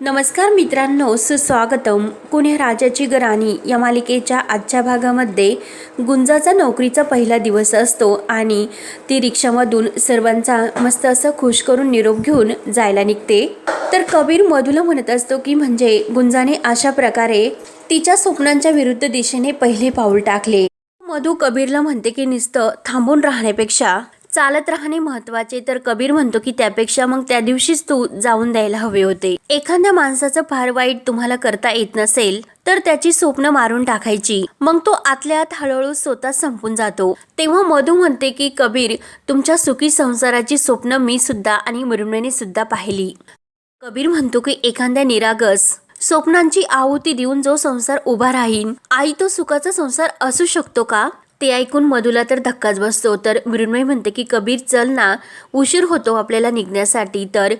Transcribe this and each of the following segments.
नमस्कार मित्रांनो सुस्वागतम. कुण्या राजाची गराणी या मालिकेच्या आजच्या भागामध्ये गुंजाचा नोकरीचा पहिला दिवस असतो आणि ती रिक्षामधून सर्वांचा मस्त असं खुश करून निरोप घेऊन जायला निघते. तर कबीर मधूला म्हणत असतो की म्हणजे गुंजाने अशा प्रकारे तिच्या स्वप्नांच्या विरुद्ध दिशेने पहिले पाऊल टाकले. मधू कबीरला म्हणते की नुसतं थांबून राहण्यापेक्षा चालत राहणे महत्त्वाचे. तर कबीर म्हणतो की त्यापेक्षा मग त्या दिवशीच तू जाऊन द्यायला हवे होते. एखाद्या माणसाचं फार वाईट तुम्हाला करता येत नसेल तर त्याची स्वप्न मारून टाकायची. मग तो आतल्या आत हळूहळू स्वतः संपून जातो. तेव्हा मधू म्हणते की कबीर तुमच्या सुखी संसाराची स्वप्न मी सुद्धा आणि मृण्मयने सुद्धा पाहिली. कबीर म्हणतो की एखाद्या निरागस स्वप्नांची आहुती देऊन जो संसार उभा राहीन आई तो सुखाचा संसार असू शकतो का? ते ऐकून मधुला तर धक्काच बसतो. तर मृण्मय म्हणते की कबीर चल ना. उशीर होतो आपल्याला निघण्यासाठी तर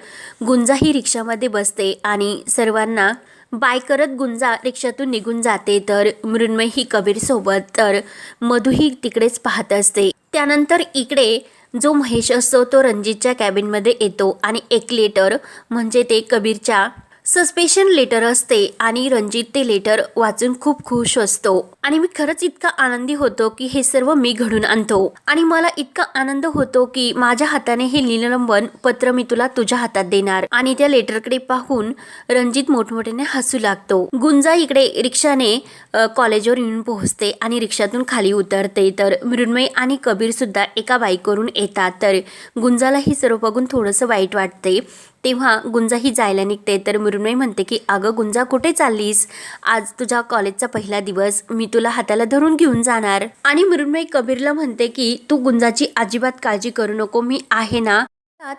गुंजा ही रिक्षामध्ये बसते आणि सर्वांना बाय करत गुंजा रिक्षातून निघून जाते तर मृण्मय ही कबीरसोबत तर मधूही तिकडेच पाहत असते. त्यानंतर इकडे जो महेश असतो तो रणजितच्या कॅबिनमध्ये येतो आणि एक लेटर म्हणजे ते कबीरच्या सस्पेशन लेटर असते आणि रणजित ते लेटर वाचून खूप खुश असतो. आणि मी खरंच इतका आनंदी होतो की हे सर्व मी घडून आणतो. आणि मला इतका आनंद होतो की माझ्या हाताने हे निलंबन पत्र मी तुला तुझ्या हातात देणार. आणि त्या लेटरकडे पाहून रणजित मोठमोठ्याने हसू लागतो. गुंजा इकडे रिक्षाने कॉलेजवर येऊन पोहोचते आणि रिक्षातून खाली उतरते. तर मृण्मय आणि कबीर सुद्धा एका बाईकवरून येतात. तर गुंजाला हे सर्व बघून थोडंसं वाईट वाटते. तेव्हा गुंजाही जायला निघते. तर मृण्मय म्हणते की अगं गुंजा कुठे चाललीस? आज तुझ्या कॉलेजचा पहिला दिवस. मी तुला हाताला धरून घेऊन जाणार. आणि मृण्मय कबीरला म्हणते की तू गुंजाची अजिबात काळजी करू नको. मी आहे ना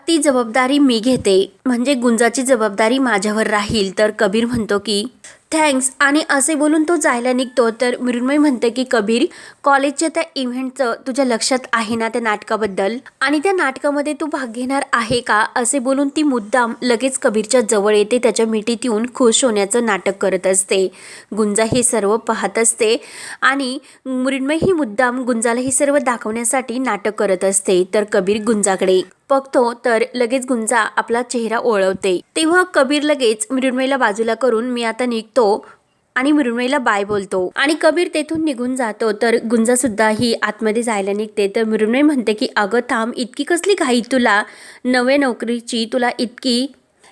ती जबाबदारी मी घेते. म्हणजे गुंजाची जबाबदारी माझ्यावर राहील. तर कबीर म्हणतो की थँक्स. आणि असे बोलून तो जायला निघतो. तर मृण्मय म्हणते की कबीर कॉलेजच्या त्या इव्हेंटचं तुझ्या लक्षात आहे ना त्या नाटकाबद्दल? आणि त्या नाटकामध्ये तू भाग घेणार आहे का? असे बोलून ती मुद्दाम लगेच कबीरच्या जवळ येते. त्याच्या मिठीत येऊन खुश होण्याचं नाटक करत असते. गुंजा हे सर्व पाहत असते. आणि मृण्मय ही मुद्दाम गुंजाला हे सर्व दाखवण्यासाठी नाटक करत असते. तर कबीर गुंजाकडे बघतो तर लगेच गुंजा आपला चेहरा ओळवते. तेव्हा कबीर लगेच मृण्मयला बाजूला करून मी आता निघतो आणि मृण्मयीला बाय बोलतो. आणि कबीर तेथून निघून जातो तर गुंजा सुद्धा ही आतमध्ये जायला निघते. तर मृण्मय म्हणते की अगं थांब इतकी कसली घाई तुला. नव्या नोकरीची तुला इतकी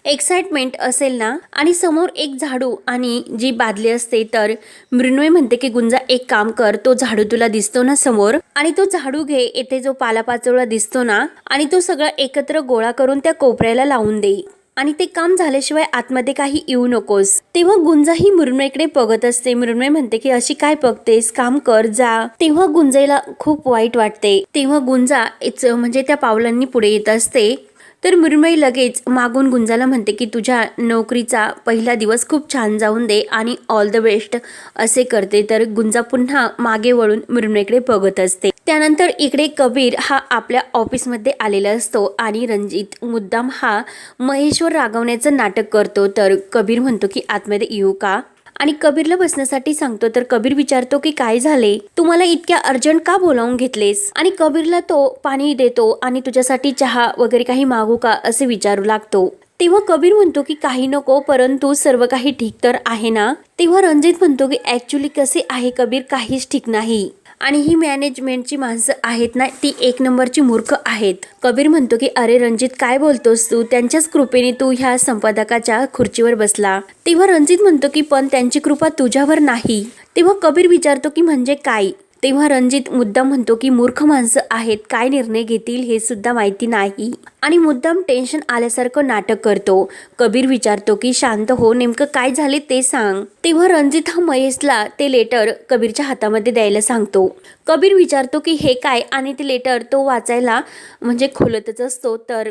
एक्साइटमेंट असेल ना आणि समोर एक झाडू आणि जी बादली असते तर मृण्मय म्हणते की गुंजा एक काम कर तो झाडू तुला दिसतो ना समोर आणि तो झाडू घे येथे जो पालापाचोळा दिसतो ना आणि तो सगळा एकत्र गोळा करून त्या कोपऱ्याला लावून दे. आणि ते काम झाल्याशिवाय आतमध्ये काही येऊ नकोस. तेव्हा गुंजा ही मृण्मयकडे बघत असते. मृण्मय म्हणते की अशी काय बघतेस? काम कर जा. तेव्हा गुंजाईला खूप वाईट वाटते. तेव्हा गुंजा म्हणजे त्या पावलांनी पुढे येत असते. तर मृण्मयी लगेच मागून गुंजाला म्हणते की तुझ्या नोकरीचा पहिला दिवस खूप छान जाऊन दे आणि ऑल द बेस्ट असे करते. तर गुंजा पुन्हा मागे वळून मृण्मयीकडे बघत असते. त्यानंतर इकडे कबीर हा आपल्या ऑफिसमध्ये आलेला असतो आणि रणजित मुद्दाम हा महेश्वर रागवण्याचं नाटक करतो. तर कबीर म्हणतो की आतमध्ये येऊ का? आणि कबीरला बसण्यासाठी सांगतो तर कबीर विचारतो की काय झाले? तुम्हाला इतक्या अर्जंट का बोलावून घेतलेस? आणि कबीरला तो पाणी देतो आणि तुझ्यासाठी चहा वगैरे काही मागू का असे विचारू लागतो. तेव्हा कबीर म्हणतो की काही नको परंतु सर्व काही ठीक तर आहे ना? तेव्हा रणजित म्हणतो की ऍक्च्युली कसे आहे कबीर? काहीच ठीक नाही. आणि ही मॅनेजमेंटची माणसं आहेत ना ती एक नंबरची मूर्ख आहेत. कबीर म्हणतो की अरे रणजित काय बोलतोस तू? त्यांच्याच कृपेने तू ह्या संपादकाच्या खुर्चीवर बसला. तेव्हा रणजित म्हणतो की पण त्यांची कृपा तुझ्यावर नाही. तेव्हा कबीर विचारतो की म्हणजे काय? तेव्हा रणजित मुद्दाम म्हणतो की मूर्ख माणसं आहेत काय निर्णय घेतील हे सुद्धा माहिती नाही. आणि मुद्दाम टेन्शन आल्यासारखं नाटक करतो. कबीर विचारतो की शांत हो नेमकं काय झाले ते सांग. तेव्हा रणजित हा महेशला ते लेटर कबीरच्या हातामध्ये द्यायला सांगतो. कबीर विचारतो की हे काय? आणि ते लेटर तो वाचायला म्हणजे खोलतच असतो. तर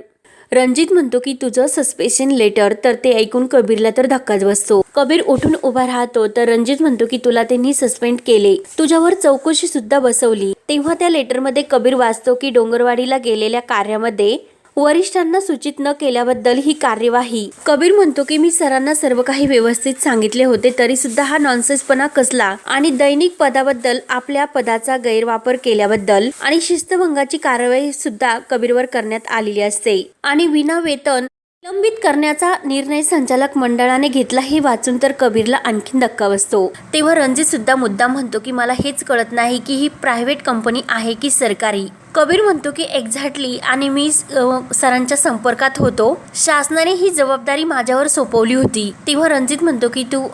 रणजित म्हणतो की तुझं सस्पेशन लेटर तर ते ऐकून कबीरला तर धक्काच बसतो. कबीर उठून उभा राहतो तर रणजित म्हणतो की तुला त्यांनी सस्पेंड केले. तुझ्यावर चौकशी सुद्धा बसवली. तेव्हा त्या लेटरमध्ये कबीर वाचतो की डोंगरवाडीला गेलेल्या कार्यामध्ये वरिष्ठांना सूचित न केल्याबद्दल ही कार्यवाही. कबीर म्हणतो की मी सरांना सर्व काही व्यवस्थित सांगितले होते तरी सुद्धा हा नॉनसेन्सपणा कसला आणि दैनिक पदाबद्दल आपल्या पदाचा गैरवापर केल्याबद्दल आणि शिस्तभंगाची कारवाई सुद्धा कबीरवर करण्यात आलेली असते. आणि विना वेतन निलंबित करण्याचा निर्णय संचालक मंडळाने घेतला हे वाचून तर कबीरला आणखीन धक्का बसतो. तेव्हा रणजित सुद्धा मुद्दा म्हणतो की मला हेच कळत नाही की ही प्रायव्हेट कंपनी आहे की सरकारी. कबीर म्हणतो की एक्झॅक्टली आणि मी सरांच्या संपर्कात होतो. शासनाने ही जबाबदारी माझ्यावर सोपवली होती. तेव्हा रणजित म्हणतो की तू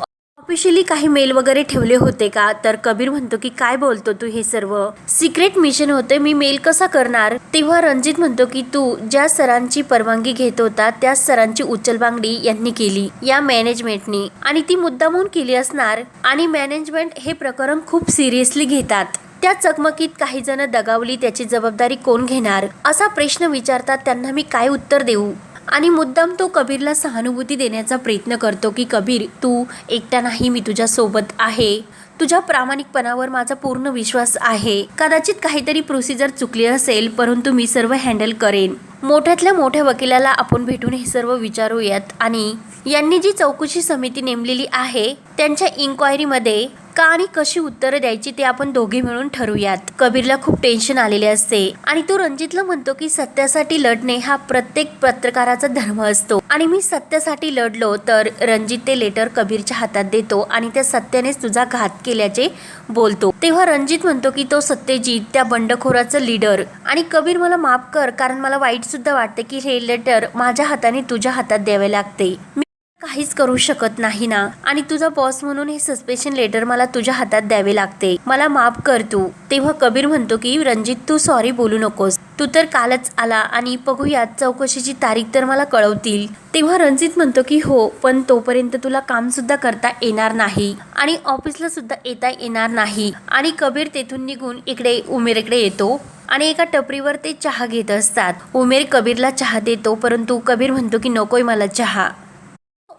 ऑफिशियली काही मेल वगैरे ठेवले होते का? तर कबीर म्हणतो की काय बोलतो तू हे सर्व? सिक्रेट मिशन होते मी मेल कसा करणार? तेव्हा रणजित म्हणतो की तू ज्या सरांची परवानगी घेत होता त्या सरांची उचलबांगडी यांनी केली या मॅनेजमेंटनी आणि ती मुद्दामून केली असणार. आणि मॅनेजमेंट हे प्रकरण खूप सिरियसली घेतात. त्या चकमकीत काही जण दगावली त्याची जबाबदारी कोण घेणार? असा प्रश्न विचारतात त्यांना मी काय उत्तर देऊ? आणि मुद्दाम तो कबीरला सहानुभूती देण्याचा प्रयत्न करतो की कबीर तू एकटा नाही मी तुझ्यासोबत आहे. तुझ्या प्रामाणिकपणावर माझा पूर्ण विश्वास आहे. कदाचित काहीतरी प्रोसिजर चुकली असेल परंतु मी सर्व हँडल करेन. मोठ्यातल्या मोठ्या वकिलाला आपण भेटून हे सर्व विचारूयात. आणि यांनी जी चौकशी समिती नेमलेली आहे त्यांच्या इन्क्वायरीमध्ये का आणि कशी उत्तरं द्यायची ते आपण दोघे मिळून ठरवूयात. कबीरला खूप टेन्शन आलेले असते आणि तो रणजितला म्हणतो की सत्यासाठी लढणे हा प्रत्येक पत्रकाराचा धर्म असतो. आणि मी सत्यासाठी लढलो तर रणजित ते लेटर कबीरच्या हातात देतो आणि त्या सत्यानेच तुझा घात केल्याचे बोलतो. तेव्हा रणजित म्हणतो की तो सत्यजित त्या बंडखोराचं लीडर आणि कबीर मला माफ कर कारण मला वाईट सुद्धा वाटते की हे लेटर माझ्या हाताने तुझ्या हातात द्यावे लागते. मी काहीच करू शकत नाही ना. आणि तुझा बॉस म्हणून हे सस्पेशन लेटर मला तुझ्या हातात द्यावे लागते. मला माफ कर तू. तेव्हा कबीर म्हणतो की रणजित तू सॉरी बोलू नकोस. तू तर कालच आला आणि बघूयात चौकशीची तारीख तर मला कळवतील. तेव्हा रणजित म्हणतो की हो पण तोपर्यंत तुला काम सुद्धा करता येणार नाही. आणि ऑफिसला सुद्धा येता येणार नाही. आणि कबीर तेथून निघून इकडे उमेरकडे येतो. आणि एका टपरीवर ते चहा घेत असतात. उमेर कबीरला चहा देतो परंतु कबीर म्हणतो की नकोय मला चहा.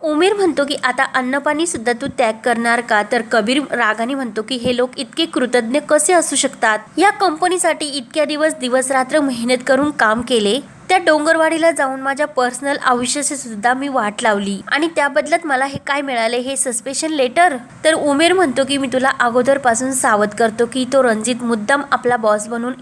उमेर म्हणतो की आता अन्नपाणी सुद्धा तू त्याग करणार का? तर कबीर रागाने म्हणतो की हे लोक इतके कृतज्ञ कसे असू शकतात? या कंपनीसाठी इतक्या दिवस दिवस रात्र मेहनत करून काम केले. त्या डोंगरवाडीला जाऊन माझ्या पर्सनल आयुष्याची सुद्धा मी वाट लावली. आणि त्या बदल्यात मला हे काय मिळाले हे सस्पेशन लेटर? तर उमेर म्हणतो की मी तुला अगोदरपासून सावध करतो की तो रणजित मुद्दाम आपला बॉस बनून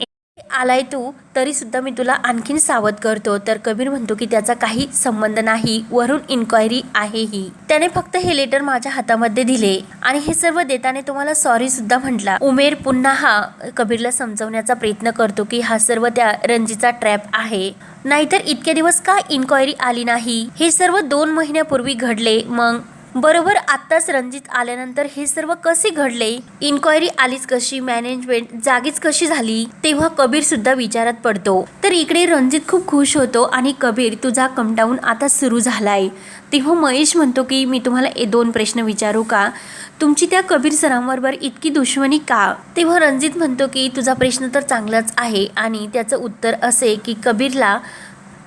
आलाय तू तरी सुद्धा मी तुला आणखीन सावध करतो. तर कबीर म्हणतो की त्याचा काही संबंध नाही. वरून इन्क्वायरी आहे ही. त्याने फक्त हे लेटर माझ्या हातामध्ये दिले आणि हे सर्व देताने तुम्हाला सॉरी सुद्धा म्हटला. उमेर पुन्हा हा कबीरला समजवण्याचा प्रयत्न करतो की हा सर्व त्या रणजीचा ट्रॅप आहे. नाहीतर इतके दिवस का इन्क्वायरी आली नाही? हे सर्व दोन महिन्यापूर्वी घडले. मग बरोबर आत्ताच रणजित आल्यानंतर हे सर्व कसे घडले? इन्क्वायरी आलीच कशी? मॅनेजमेंट जागीच कशी झाली? तेव्हा कबीर सुद्धा विचारात पडतो. तर इकडे रणजित खूप खुश होतो आणि कबीर तुझा कमडाऊन आता सुरू झालाय. तेव्हा महेश म्हणतो की मी तुम्हाला ए दोन प्रश्न विचारू का? तुमची त्या कबीर सरांबरोबर इतकी दुश्मनी का? तेव्हा रणजित म्हणतो की तुझा प्रश्न तर चांगलाच आहे आणि त्याचं उत्तर असे की कबीरला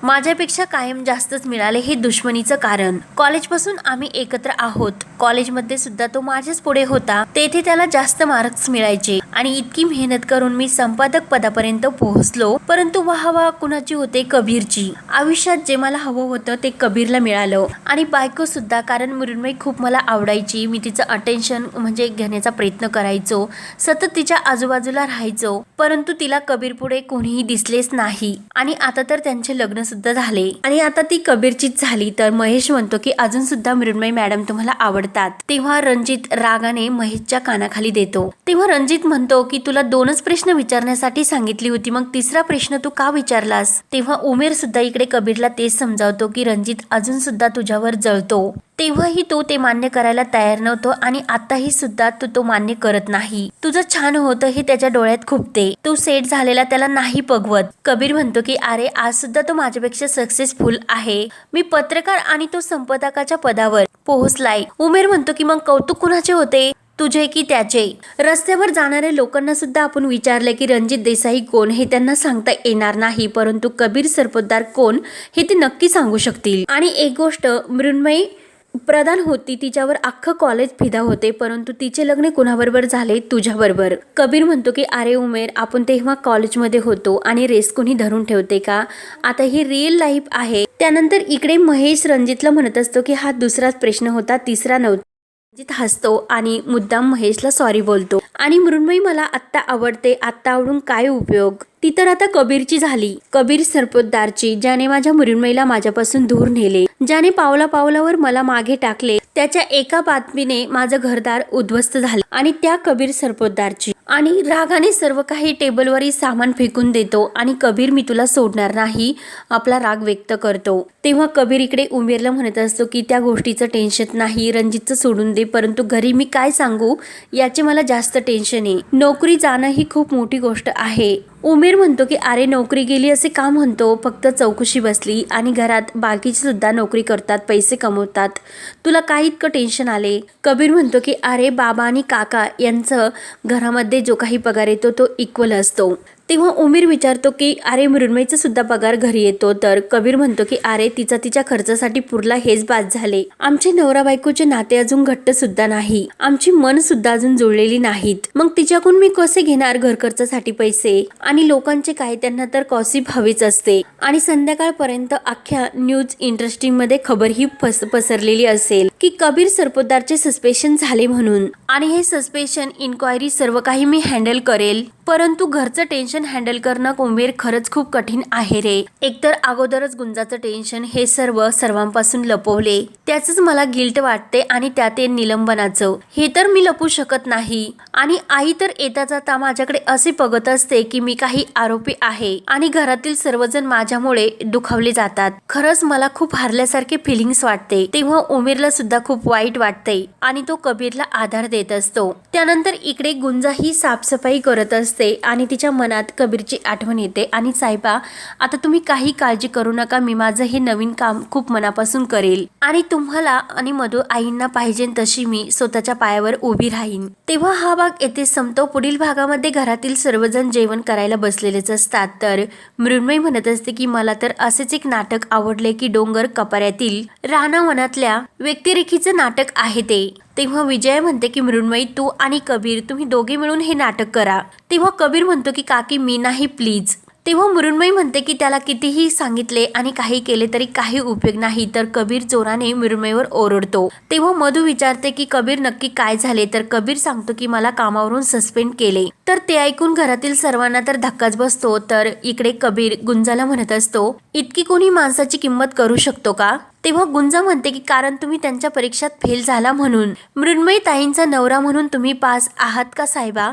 माझ्यापेक्षा कायम जास्तच मिळाले हे दुश्मनीचं कारण. कॉलेजपासून आम्ही एकत्र आहोत. कॉलेजमध्ये सुद्धा तो माझ्याच पुढे होता. तेथे त्याला जास्त मार्क्स मिळायचे. आणि इतकी मेहनत करून मी संपादक पदापर्यंत पोहोचलो. परंतु वाहवा कुणाची होते कबीरची. आयुष्यात जे मला हवं होतं ते कबीरला मिळालं. आणि बायको सुद्धा कारण मृण्मय खूप मला आवडायची. मी तिचं अटेन्शन म्हणजे घेण्याचा प्रयत्न करायचो. सतत तिच्या आजूबाजूला राहायचो. परंतु तिला कबीर पुढे कोणीही दिसलेच नाही. आणि आता तर त्यांचे लग्न सुद्धा झाले. आणि आता ती कबीरचीच झाली. तर महेश म्हणतो की अजून सुद्धा मृण्मयी मॅडम तुम्हाला आवडतात. तेव्हा रणजित रागाने महेशच्या कानाखाली देतो. तेव्हा रणजित म्हणतो की तुला दोनच प्रश्न विचारण्यासाठी सांगितली होती. मग तिसरा प्रश्न तू का विचारलास? तेव्हा उमेर सुद्धा इकडे कबीरला तेच समजावतो की रणजित अजून सुद्धा तुझ्यावर जळतो. तेव्हाही तो ते मान्य करायला तयार नव्हतो आणि आताही सुद्धा तू तो मान्य करत नाही. तुझं छान होतं हे त्याच्या डोळ्यात खुपते. तू सेट झालेला त्याला नाही पगवत. कबीर म्हणतो की अरे आज सुद्धा तो माझ्यापेक्षा सक्सेसफुल आहे. मी पत्रकार आणि तो संपादकाच्या पदावर पोहोचलाय. उमेर म्हणतो की मग कौतुक कुणाचे होते? तुझे की त्याचे? रस्त्यावर जाणाऱ्या लोकांना सुद्धा आपण विचारले की रणजित देसाई कोण हे त्यांना सांगता येणार नाही परंतु कबीर सरपोतदार कोण हे ते नक्की सांगू शकतील. आणि एक गोष्ट मृण्मयी प्रधान होती तिच्यावर अख्खं कॉलेज फिदा होते परंतु तिचे लग्न कुणाबरोबर झाले? तुझ्याबरोबर. कबीर म्हणतो की अरे उमेर आपण तेव्हा कॉलेजमध्ये होतो आणि रेस कोणी धरून ठेवते का? आता ही रिअल लाईफ आहे. त्यानंतर इकडे महेश रणजितला म्हणत असतो की हा दुसराच प्रश्न होता तिसरा नव्हता. रणजित हसतो आणि मुद्दाम महेशला सॉरी बोलतो. आणि मृण्मयी मला आत्ता आवडते आत्ता आवडून काय उपयोग? ती तर आता कबीरची झाली. कबीर सरपोतदारची ज्याने माझ्या मुरुमईला माझ्यापासून दूर नेले. ज्याने पावला पावलावर मला मागे टाकले. त्याच्या एका बातमीने माझं घरदार उद्ध्वस्त झालं. आणि त्या कबीर सरपोतदारची. आणि रागाने सर्व काही टेबलवरही सामान फेकून देतो. आणि कबीर मी तुला सोडणार नाही आपला राग व्यक्त करतो. तेव्हा कबीर इकडे उमेरला म्हणत असतो की त्या गोष्टीचं टेन्शन नाही रणजितचं सोडून दे. परंतु घरी मी काय सांगू? याचे मला जास्त टेन्शन आहे. नोकरी जाणं ही खूप मोठी गोष्ट आहे. उमेर म्हणतो की अरे नोकरी गेली असे का म्हणतो? फक्त चौकशी बसली आणि घरात बाकीचे सुद्धा नोकरी करतात पैसे कमवतात. तुला काय इतकं टेन्शन आले? कबीर म्हणतो की अरे बाबा आणि काका यांचं घरामध्ये जो काही पगार येतो तो इक्वल असतो. तेव्हा उमेर विचारतो की अरे मृण्मयीचा सुद्धा पगार घरी येतो. तर कबीर म्हणतो की अरे तिचा तिच्या खर्चासाठी पुरला हेच बाद झाले. आमचे नवरा बायकोचे नाते अजून घट्ट सुद्धा नाही. आमची मन सुद्धा अजून जुळलेली नाहीत. मग तिच्याकडून मी कसे घेणार घर खर्चासाठी पैसे? आणि लोकांचे काय त्यांना तर कॉसिप हवीच असते. आणि संध्याकाळपर्यंत अख्ख्या न्यूज इंडस्ट्री मध्ये खबर ही पस पसरलेली असेल की कबीर सरपोतदारचे सस्पेशन झाले म्हणून. आणि हे सस्पेशन इन्क्वायरी सर्व काही मी हँडल करेल. परंतु घरचं टेन्शन हँडल करणं कोंबीर खरंच खूप कठीण आहे रे. एकतर अगोदरच गुंजाचं टेन्शन हे सर्व सर्वांपासून लपवले. त्याच मला गिल्ट वाटते आणि त्यात ते निलंबनाचं. हे तर मी लपू शकत नाही. आणि आई तर येता जाता माझ्याकडे असे बघत असते की मी काही आरोपी आहे आणि घरातील सर्वजण माझ्यामुळे दुखावले जातात. खरंच मला खूप हारल्यासारखे फिलिंग्स वाटते. तेव्हा उमेरला सुद्धा खूप वाईट वाटते आणि तो कबीरला आधार देत असतो. त्यानंतर इकडे गुंजा ही साफसफाई करत असते आणि तिच्या मनात मनात कबीरची आठवण येते. आणि साहेबा आता तुम्ही काही काळजी करू नका मी माझं हे नवीन काम खूप मनापासून करेल. आणि तुम्हाला आणि मधु आईंना पाहिजे तशी मी स्वतःच्या पायावर उभी राहीन. तेव्हा हा भाग येथे संपतो. पुढील भागामध्ये घरातील सर्वजण जेवण करायला बसलेलेच असतात. तर मृण्मयी म्हणत असते की मला तर असेच एक नाटक आवडले की डोंगर कपाऱ्यातील रानावनातल्या व्यक्तिरेखीचं नाटक आहे ते. तेव्हा विजय म्हणते की मृण्मयी तू आणि कबीर तुम्ही दोघे मिळून हे नाटक करा. तेव्हा कबीर म्हणतो की काकी मी नाही प्लीज. तेव्हा मृण्मयी म्हणते की त्याला कितीही सांगितले आणि काही केले तरी काही उपयोग नाही तर कबीर जोराने मृण्मयीवर ओरडतो. तेव्हा मधू विचारते की कबीर नक्की काय झाले? तर कबीर सांगतो की मला कामावरून सस्पेंड केले. तर ते ऐकून घरातील सर्वांना तर धक्काच बसतो तर इकडे कबीर गुंजाला म्हणत असतो इतकी कोणी माणसाची किंमत करू शकतो का? तेव्हा गुंजा म्हणते की कारण तुम्ही त्यांच्या परीक्षात फेल झाला म्हणून. मृण्मयी ताईंचा नवरा म्हणून तुम्ही पास आहात का साहेबा?